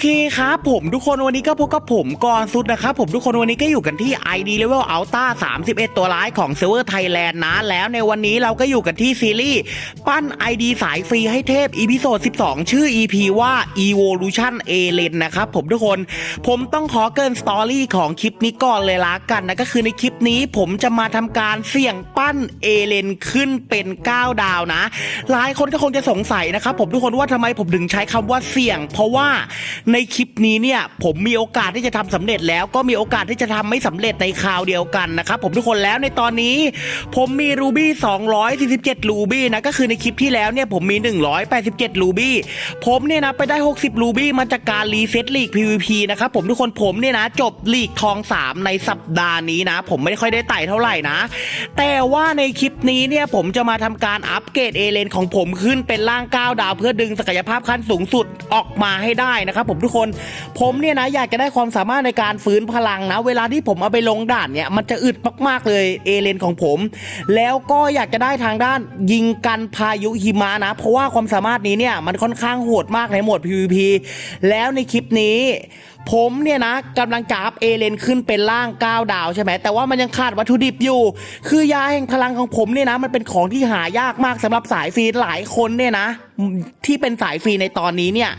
เคครับผมทุกคนวันนี้ก็พบกับผมกอนสุดนะครับผมทุกคนวันนี้ก็อยู่กันที่ ID Level Alta 31 ตัวร้ายของเซิร์ฟเวอร์ไทยแลนด์นะ แล้วในวันนี้เราก็อยู่กันที่ซีรีส์ ปั้น ID สายฟรีให้เทพ EP โซด12 ชื่อ EP ว่า Evolution A l e n นะครับผมทุกคนผมต้องขอเกินสตอรี่ของคลิปนี้ก่อนเลยละกันนะก็คือในคลิปนี้ผมจะมาทำการเสี่ยงปั้นเอเลนขึ้นเป็น 9 ดาวนะ หลายคนก็คงจะสงสัยนะครับผมทุกคนว่าทำไมผมถึงใช้คำว่าเสี่ยง เพราะว่าในคลิปนี้เนี่ยผมมีโอกาสที่จะทำสำเร็จแล้วก็มีโอกาสที่จะทำไม่สำเร็จในคราวเดียวกันนะครับผมทุกคนแล้วในตอนนี้ ผมมีรูบี้247รูบี้นะก็คือในคลิปที่แล้วเนี่ยผมมี 187รูบี้ผมเนี่ยนะไปได้ 60รูบี้มาจากการรีเซ็ตลีก PVP นะครับผมทุกคนผมเนี่ยนะจบลีกทอง 3 ในสัปดาห์นี้นะ ผมไม่ค่อยได้ไต่เท่าไหร่นะ แต่ว่าในคลิปนี้เนี่ยผมจะมาทำการอัปเกรดเอเลนของผมขึ้นเป็นร่าง 9 ดาวเพื่อดึงศักยภาพขั้นสูงสุดออกมาให้ได้นะครับผมทุกคน ผมเนี่ยนะอยากจะได้ความสามารถในการฟื้นพลังนะ เวลาที่ผมเอาไปลงด่านเนี่ยมันจะอึดมากๆเลยเอเลนของผม แล้วก็อยากจะได้ทางด้านยิงกันพายุหิมะนะ เพราะว่าความสามารถนี้เนี่ยมันค่อนข้างโหดมากในโหมด PVP แล้วในคลิปนี้ผมเนี่ยนะกำลังจะอัพเอเลนขึ้นเป็นร่าง9ดาวใช่ไหมแต่ว่ามันยังขาดวัตถุดิบอยู่ คือยาแห่งพลังของผมเนี่ยนะ มันเป็นของที่หายากมากสำหรับสายฟรีหลายคนเนี่ยนะ ที่เป็นสายฟรีในตอนนี้เนี่ย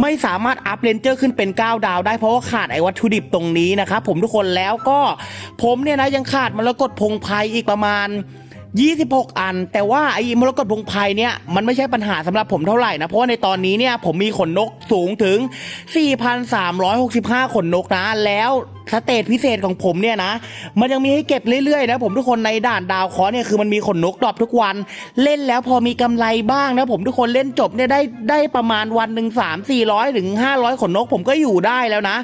ไม่สามารถอัพเลนเจอร์ขึ้นเป็น 9 ดาวได้เพราะว่าขาดไอ้วัตถุดิบตรงนี้นะครับผมทุกคนแล้วก็ผมเนี่ยนะยังขาดมรกตพงไพรอีกประมาณ26 อัน แต่ว่าไอ้มรกตพงไพรเนี่ยมันไม่ใช่ปัญหาสำหรับผมเท่าไหร่นะ เพราะว่าในตอนนี้เนี่ยผมมีขนนกสูงถึง 4,365 ขนนกนะ แล้ว สเตจพิเศษของผมเนี่ยนะ มันยังมีให้เก็บเรื่อยๆนะผมทุกคนในด่านดาวคอเนี่ยคือมันมีขนนกดรอปทุกวัน เล่นแล้วพอมีกำไรบ้างนะผมทุกคนเล่นจบเนี่ยได้ได้ประมาณวันหนึ่งสามสี่ร้อยถึงห้าร้อยขนนกผมก็อยู่ได้แล้วนะ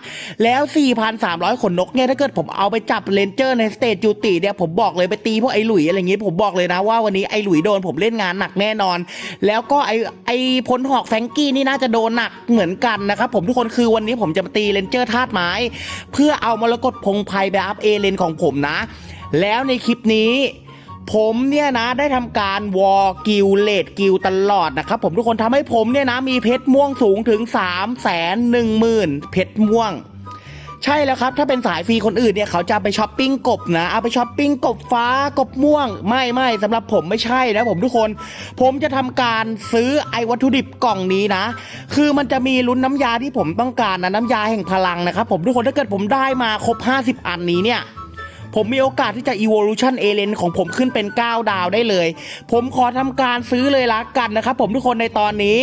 แล้วสี่พันสามร้อยขนนกเนี่ยถ้าเกิดผมเอาไปจับเลนเจอร์ในสเตจจูติเนี่ยผมบอกเลยไปตีพวกไอ้หลุยอะไรอย่างงี้ผมบอกเลยนะว่าวันนี้ไอ้หลุยโดนผมเล่นงานหนักแน่นอน แล้วก็ไอ้ไอ้พลหอกแฟงกี้นี่น่าจะโดนหนักเหมือนกันนะครับผมทุกคนคือวันนี้ผมจะตีเลนเจอร์ธาตุไม้ เพื่อเอามรกตพงไพรไปอัพเอเลนของผมนะ แล้วในคลิปนี้ ผมเนี่ยนะได้ทำการวอลกิลเลดกิลตลอดนะครับผมทุกคนทำให้ผมเนี่ยนะมีเพชรม่วงสูงถึง 3 1 0 0 0 0เพชรม่วง ใช่แล้วครับ ถ้าเป็นสายฟรีคนอื่นเนี่ยเขาจะไปช้อปปิ้งกบนะ เอาไปช้อปปิ้งกบฟ้ากบม่วง ไม่ไม่สำหรับผมไม่ใช่นะผมทุกคน ผมจะทำการซื้อไอ้วัตถุดิบกล่องนี้นะ คือมันจะมีลุ้นน้ำยาที่ผมต้องการนะน้ำยาแห่งพลังนะครับผมทุกคนถ้าเกิดผมได้มาครบ 50 อันนี้เนี่ย ผมมีโอกาสที่จะ evolution a l e n ของผมขึ้นเป็น 9 ดาวได้เลย ผมขอทำการซื้อเลยละกันนะครับผมทุกคนในตอนนี้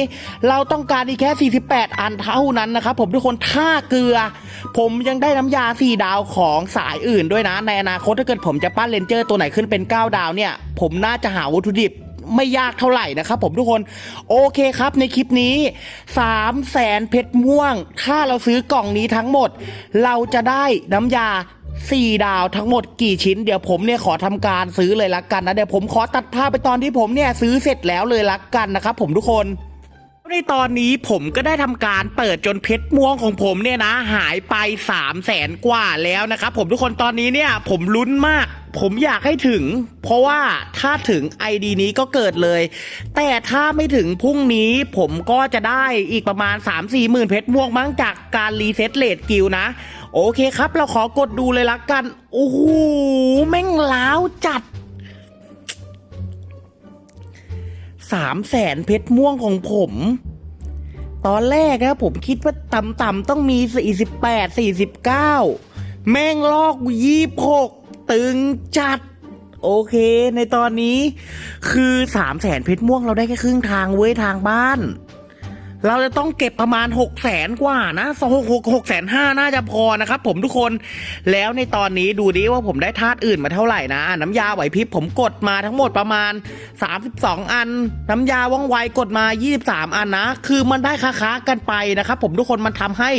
เราต้องการอีกแค่ 48 อันเท่านั้นนะครับผมทุกคนถ้าเกลือ ผมยังได้น้ำยา 4 ดาวของสายอื่นด้วยนะ ในอนาคตถ้าเกิดผมจะปั้นเลนเจอร์ตัวไหนขึ้นเป็น 9 ดาวเนี่ย ผมน่าจะหาวัตถุดิบไม่ยากเท่าไหร่นะครับผมทุกคนโอเคครับในคลิปนี้3 0 0แสนเพชรม่วง ถ้าเราซื้อกล่องนี้ทั้งหมด เราจะได้น้ำยา 4 ดาวทั้งหมดกี่ชิ้น เดี๋ยวผมเนี่ยขอทำการซื้อเลยละกันนะเดี๋ยวผมขอตัดภาพไปตอนที่ผมเนี่ยซื้อเสร็จแล้วเลยละกันนะครับผมทุกคนในตอนนี้ผมก็ได้ทำการเปิดจนเพชรม่วงของผมเนี่ยนะ หายไป3 0 0แสนกว่าแล้วนะครับผมทุกคนตอนนี้เนี่ยผมลุ้นมาก ผมอยากให้ถึง เพราะว่าถ้าถึง ID นี้ก็เกิดเลย แต่ถ้าไม่ถึงพรุ่งนี้ผมก็จะได้อีกประมาณ 3-4หมื่นเพชรม่วงมั้งจากการรีเซ็ตเลดกิลนะ โอเคครับ เราขอกดดูเลยละกัน โอ้โห แม่งล้าวจัดสามแสนเพชรม่วงของผม ตอนแรกนะผมคิดว่าต่ำๆต้องมี 48 49 แม่งลอกยี่หกตึงจัด โอเค ในตอนนี้คือ3 0 0แสนเพชรม่วงเราได้แค่ครึ่งทางเว้ยทางบ้าน เราจะต้องเก็บประมาณ6 0แสนกว่านะสองหกหกหกแสนห้าน่าจะพอนะครับผมทุกคน แล้วในตอนนี้ดูดิว่าผมได้ธาตุอื่นมาเท่าไหร่นะ น้ำยาไหวพริบผมกดมาทั้งหมดประมาณ 32 อัน น้ำยาว่องไวกดมา 23 อันนะ คือมันได้ค้าๆกันไปนะครับผมทุกคนมันทำให้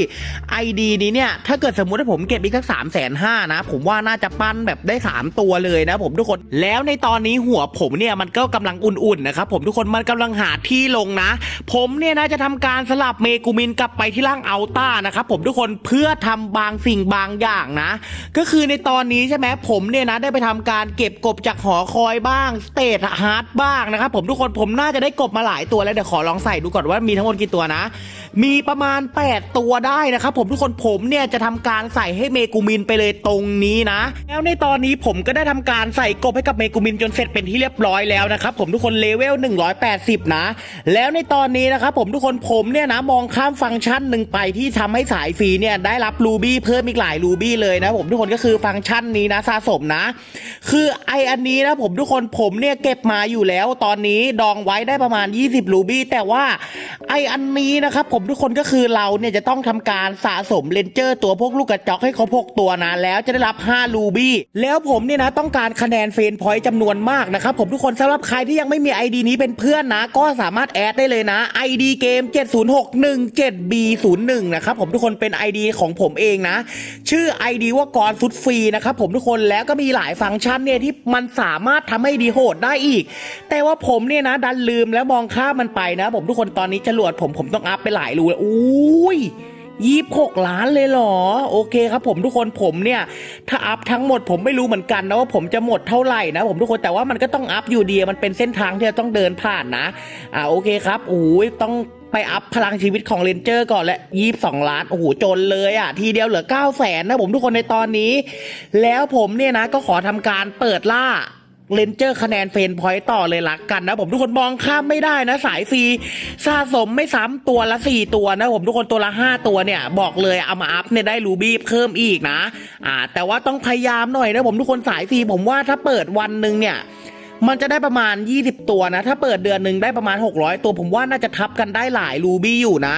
ID นี้เนี่ย ถ้าเกิดสมมุติว่าผมเก็บอีกสักสามแสนห้านะ ผมว่าน่าจะปั้นแบบได้ 3 ตัวเลยนะผมทุกคน แล้วในตอนนี้หัวผมเนี่ยมันก็กำลังอุ่นๆนะครับผมทุกคนมันกำลังหาที่ลงนะ ผมเนี่ยนะจะทำการสลับเมกูมินกลับไปที่ร่างอัลต้านะครับผมทุกคนเพื่อทำบางสิ่งบางอย่างนะ ก็คือในตอนนี้ใช่ไหมผมเนี่ยนะได้ไปทำการเก็บกบจากหอคอยบ้างสเตทฮาร์ดบ้างนะครับผมทุกคนผมน่าจะได้กบมาหลายตัวแล้วเดี๋ยวขอลองใส่ดูก่อนว่ามีทั้งหมดกี่ตัวนะ มีประมาณ 8 ตัวได้นะครับผมทุกคนผมเนี่ยจะทำการใส่ให้เมกูมินไปเลยตรงนี้นะ แล้วในตอนนี้ผมก็ได้ทำการใส่กบให้กับเมกูมินจนเสร็จเป็นที่เรียบร้อยแล้วนะครับผมทุกคนเลเวล180 นะ แล้วในตอนนี้นะครับผมทุกคนผมเนี่ยนะมองข้ามฟังก์ชันหนึ่งไปที่ทำให้สายฟรีเนี่ยได้รับรูบี้เพิ่มอีกหลายรูบี้เลยนะผมทุกคนก็คือฟังก์ชันนี้นะสะสมนะ คือไออันนี้นะผมทุกคนผมเนี่ยเก็บมาอยู่แล้วตอนนี้ดองไว้ได้ประมาณ 20รูบี้แต่ว่า ไออันนี้นะครับผมทุกคนก็คือเราเนี่ยจะต้องทำการสะสมเลนเจอร์ตัวพวกลูกกระจอกให้เขาพกตัวนะแล้วจะได้รับ5รูบี้แล้วผมเนี่ยนะต้องการคะแนนเฟนพอยต์จำนวนมากนะครับผมทุกคนสำหรับใครที่ยังไม่มี ID นี้เป็นเพื่อนนะ ก็สามารถแอดได้เลยนะ ID เกม 70617B01 นะครับผมทุกคนเป็น ID ของผมเองนะ ชื่อ ID ว่ากรฟุตฟรีนะครับผมทุกคนแล้วก็มีหลายฟังก์ชันเนี่ยที่มันสามารถทำให้ดีโหดได้อีก แต่ว่าผมเนี่ยนะดันลืมแล้วมองข้ามมันไปนะ ผมทุกคนตอนนี้จรวดผมผมต้องอัพไปหลายรูแล้วอุ้ยยี่หกล้านเลยเหรอ โอเคครับผมทุกคนผมเนี่ย ถ้าอัพทั้งหมดผมไม่รู้เหมือนกันนะว่าผมจะหมดเท่าไหร่นะผมทุกคนแต่ว่ามันก็ต้องอัพอยู่ดีมันเป็นเส้นทางที่เราต้องเดินผ่านนะอ่าโอเคครับโอ้ยต้องไปอัพพลังชีวิตของเรนเจอร์ก่อนและยี่สองล้าน โอ้โห จนเลยอะ ทีเดียวเหลือ9ก้าแสนนะผมทุกคนในตอนนี้ แล้วผมเนี่ยนะก็ขอทำการเปิดล่า เลนเจอร์คะแนนเฟนพอยต์ต่อเลยละกันนะผมทุกคนมองข้ามไม่ได้นะ สายฟรีสะสมไม่ซ้ำตัวละสี่ตัวนะผมทุกคนตัวละห้าตัวเนี่ย บอกเลยเอามาอัพเนี่ยได้รูบี้เพิ่มอีกนะ อ่า แต่ว่าต้องพยายามหน่อยนะผมทุกคนสายฟรีผมว่าถ้าเปิดวันหนึ่งเนี่ยมันจะได้ประมาณ 20 ตัวนะ ถ้าเปิดเดือนหนึ่งได้ประมาณ 600 ตัว ผมว่าน่าจะทับกันได้หลายรูบี้อยู่นะ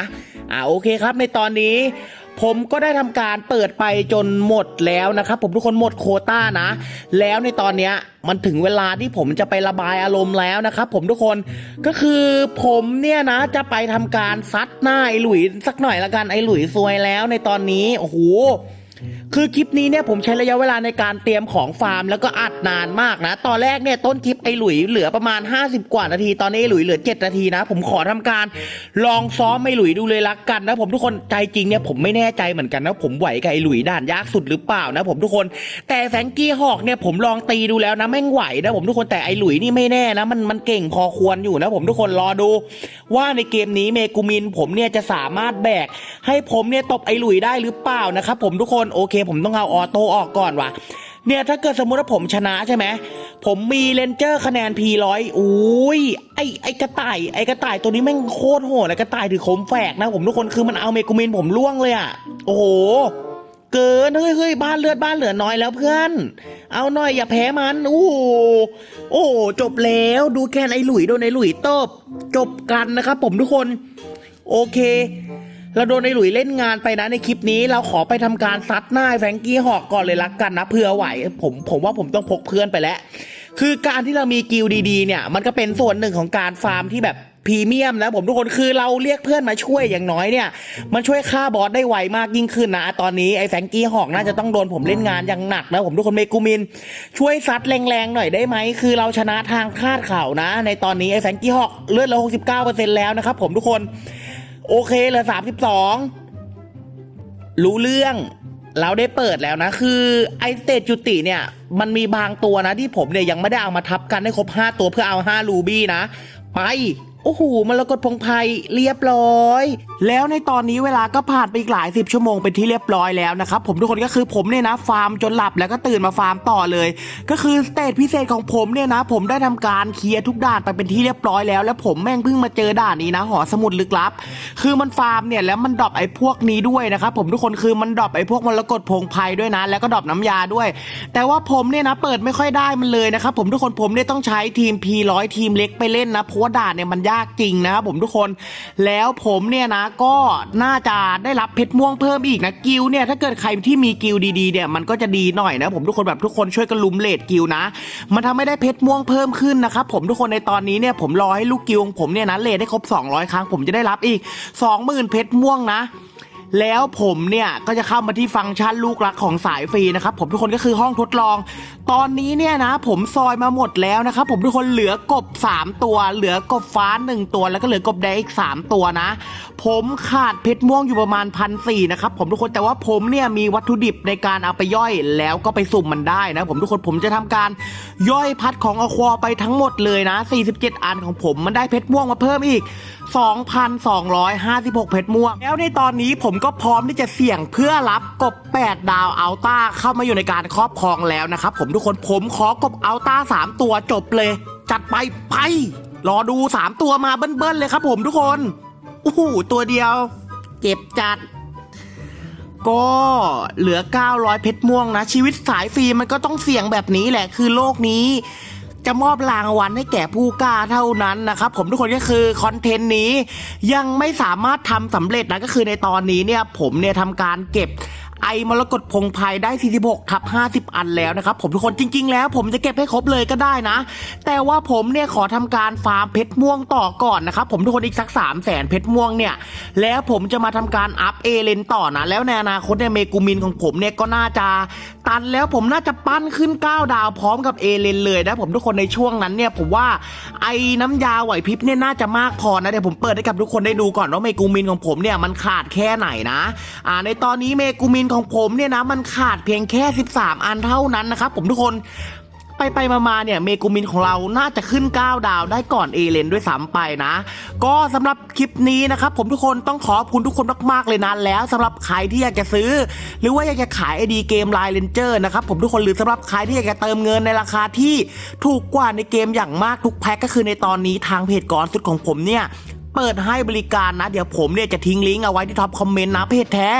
อ่าโอเคครับในตอนนี้ ผมก็ได้ทำการเปิดไปจนหมดแล้วนะครับผมทุกคนหมดโคต้านะ แล้วในตอนเนี้ยมันถึงเวลาที่ผมจะไประบายอารมณ์แล้วนะครับผมทุกคนก็คือผมเนี่ยนะจะไปทำการซัดหน้าไอ้หลุยสักหน่อยละกันไอ้หลุยซวยแล้วในตอนนี้โอ้โห คือคลิปนี้เนี่ยผมใช้ระยะเวลาในการเตรียมของฟาร์มแล้วก็อัดนานมากนะ ตอนแรกเนี่ยต้นคลิปไอ้หลุยเหลือประมาณ 50 กว่านาที ตอนนี้ไอหลุยเหลือ 7 นาทีนะ ผมขอทำการลองซ้อมไอ้หลุยดูเลยละกันนะผมทุกคนใจจริงเนี่ยผมไม่แน่ใจเหมือนกันนะผมไหวกับไอ้หลุยด่านยากสุดหรือเปล่านะผมทุกคน แต่แฟงกี้ฮอกเนี่ยผมลองตีดูแล้วนะแม่งไหวนะผมทุกคนแต่ไอ้หลุยนี่ไม่แน่นะมันมันเก่งพอควรอยู่นะผมทุกคนรอดู ว่าในเกมนี้เมกูมินผมเนี่ยจะสามารถแบกให้ผมเนี่ยตบไอ้หลุยได้หรือเปล่านะครับผมทุกคนโอเค ผมต้องเอาออโต้ออกก่อนว่ะเนี่ยถ้าเกิดสมมติว่าผมชนะใช่ไหมผมมีเลนเจอร์คะแนน P100 อุ้ยไอไอกระต่ายไอกระต่ายตัวนี้แม่งโคตรโหดไอกระต่ายถือคมแฝกนะผมทุกคนคือมันเอาเมกูมินผมล่วงเลยอะโอ้โหเกินเฮ้ยเฮ้ยบ้านเลือดบ้านเหลือน้อยแล้วเพื่อน เอาหน่อยอย่าแพ้มันโอ้โหโอ้จบแล้วดูแค่ไอ้หลุยโดนไอ้หลุยตบจบกันนะครับผมทุกคน โอเค เราโดนไอ้หลุยเล่นงานไปนะในคลิปนี้เราขอไปทำการซัดหน้าแฟรงกี้หอกก่อนเลยละกันนะเพื่อไหวผมผมว่าผมต้องพกเพื่อนไปแล้ว คือการที่เรามีกิลดีๆเนี่ย มันก็เป็นส่วนหนึ่งของการฟาร์มที่แบบพรีเมียมนะผมทุกคนคือเราเรียกเพื่อนมาช่วยอย่างน้อยเนี่ย มันช่วยฆ่าบอสได้ไวมากยิ่งขึ้นนะ ตอนนี้ไอ้แฟงกี้หอกน่าจะต้องโดนผมเล่นงานอย่างหนักนะผมทุกคนเมกูมิน ช่วยซัดแรงๆหน่อยได้ไหมคือเราชนะทางคาดเข่านะ ในตอนนี้ไอ้แฟงกี้หอกเลือดเรา69%แล้วนะครับผมทุกคน โอเคเหลือ32รู้เรื่อง เราได้เปิดแล้วนะ คือไอสเตจจุติเนี่ย มันมีบางตัวนะที่ผมเนี่ยยังไม่ได้เอามาทับกันให้ครบ 5 ตัวเพื่อเอา 5 รูบี้นะ ไป โอ้โหมรกตพงไพรเรียบร้อย แล้วในตอนนี้เวลาก็ผ่านไปอีกหลายสิบชั่วโมงเป็นที่เรียบร้อยแล้วนะครับผมทุกคนก็คือผมเนี่ยนะฟาร์มจนหลับแล้วก็ตื่นมาฟาร์มต่อเลย ก็คือสเตจพิเศษของผมเนี่ยนะ ผมได้ทำการเคลียร์ทุกด่านไปเป็นที่เรียบร้อยแล้ว แล้วผมแม่งเพิ่งมาเจอด่านนี้นะหอสมุดลึกลับ คือมันฟาร์มเนี่ยแล้วมันดรอปไอ้พวกนี้ด้วยนะครับผมทุกคนคือมันดรอปไอ้พวกมรกตพงไพรด้วยนะ แล้วก็ดรอปน้ำยาด้วย แต่ว่าผมเนี่ยนะเปิดไม่ค่อยได้มันเลยนะครับผมทุกคนผมเนี่ยต้องใช้ทีม P100 ทีมเล็กไปเล่นนะเพราะว่าด่านเนี่ยมันยากจริงนะครับผมทุกคน แล้วผมเนี่ยนะก็น่าจะได้รับเพชรม่วงเพิ่มอีกนะกิลเนี่ยถ้าเกิดใครที่มีกิลดีๆเนี่ยมันก็จะดีหน่อยนะผมทุกคนแบบทุกคนช่วยกันลุมเลดกิลนะ มันทำให้ได้เพชรม่วงเพิ่มขึ้นนะครับผมทุกคนในตอนนี้เนี่ยผมรอให้ลูกกิลของผมเนี่ยนะเลดได้ครบ 200 ครั้งผมจะได้รับอีก 20,000 เพชรม่วงนะ แล้วผมเนี่ยก็จะเข้ามาที่ฟังก์ชันลูกรักของสายฟรีนะครับผมทุกคนก็คือห้องทดลอง ตอนนี้เนี่ยนะ ผมซอยมาหมดแล้วนะครับผมทุกคนเหลือกบ 3 ตัว เหลือกบฟ้า 1 ตัว แล้วก็เหลือกบแดงอีก 3 ตัวนะ ผมขาดเพชรม่วงอยู่ประมาณพันสี่นะครับผมทุกคนแต่ว่าผมเนี่ยมีวัตถุดิบในการเอาไปย่อยแล้วก็ไปสุ่มมันได้นะ ผมทุกคนผมจะทำการย่อยพัดของอควาไปทั้งหมดเลยนะ 47 อันของผมมันได้เพชรม่วงมาเพิ่มอีก 2,256 เพชรม่วง แล้วในตอนนี้ผมก็พร้อมที่จะเสี่ยงเพื่อรับกบ 8 ดาวอัลต้าเข้ามาอยู่ในการครอบครองแล้วนะครับผมทุกคนผมขอกบอัลต้า 3 ตัวจบเลย จัดไปไป รอดู 3 ตัวมาเบิ้ลๆเลยครับผมทุกคนโอ้โหตัวเดียว เจ็บจัด ก็เหลือ 900 เพชรม่วงนะ ชีวิตสายฟรีมันก็ต้องเสี่ยงแบบนี้แหละคือโลกนี้ จะมอบรางวัลให้แก่ผู้กล้าเท่านั้นนะครับ ผมทุกคนก็คือคอนเทนต์นี้ยังไม่สามารถทำสำเร็จนะก็คือในตอนนี้เนี่ยผมเนี่ยทำการเก็บ ไอมรกตพงไพรได้ 46ทับ50 อันแล้วนะครับผมทุกคนจริง ๆ แล้วผมจะเก็บให้ครบเลยก็ได้นะ แต่ว่าผมเนี่ยขอทำการฟาร์มเพชรม่วงต่อก่อนนะครับผมทุกคนอีกสัก3 0 0แสนเพชรม่วงเนี่ย แล้วผมจะมาทำการอัพเอเลนต่อนะ แล้วในอนาคตเนี่ยเมกูมินของผมเนี่ยก็น่าจะตันแล้วผมน่าจะปั้นขึ้น 9 ดาวพร้อมกับเอเลนเลยนะผมทุกคนในช่วงนั้นเนี่ยผมว่าไอ้น้ำยาไหวพริบเนี่ยน่าจะมากพอนะเดี๋ยวผมเปิดให้กับทุกคนได้ดูก่อนว่าเมกูมินของผมเนี่ยมันขาดแค่ไหนนะอ่าในตอนนี้เมกูมินของผมเนี่ยนะมันขาดเพียงแค่ 13 อันเท่านั้นนะครับผมทุกคนไปไปมามาเนี่ยเมกูมินของเราน่าจะขึ้น 9 ดาวได้ก่อนเอเลนด้วยซ้ำไปนะ ก็สำหรับคลิปนี้นะครับผมทุกคนต้องขอบคุณทุกคนมากๆเลยนะแล้วสำหรับใครที่อยากจะซื้อ หรือว่าอยากจะขายไอดีเกมไลน์เลนเจอร์นะครับผมทุกคนหรือสำหรับใครที่อยากจะเติมเงินในราคาที่ถูกกว่าในเกมอย่างมากทุกแพ็คก็คือในตอนนี้ทางเพจก่อนสุดของผมเนี่ย เปิดให้บริการนะ เดี๋ยวผมเนี่ยจะทิ้งลิงก์เอาไว้ที่ท็อปคอมเมนต์นะเพจแท้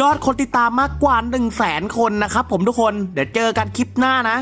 ยอดคนติดตามมากกว่า1 0 0 0 0แสนคนนะครับผมทุกคนเดี๋ยวเจอกันคลิปหน้านะ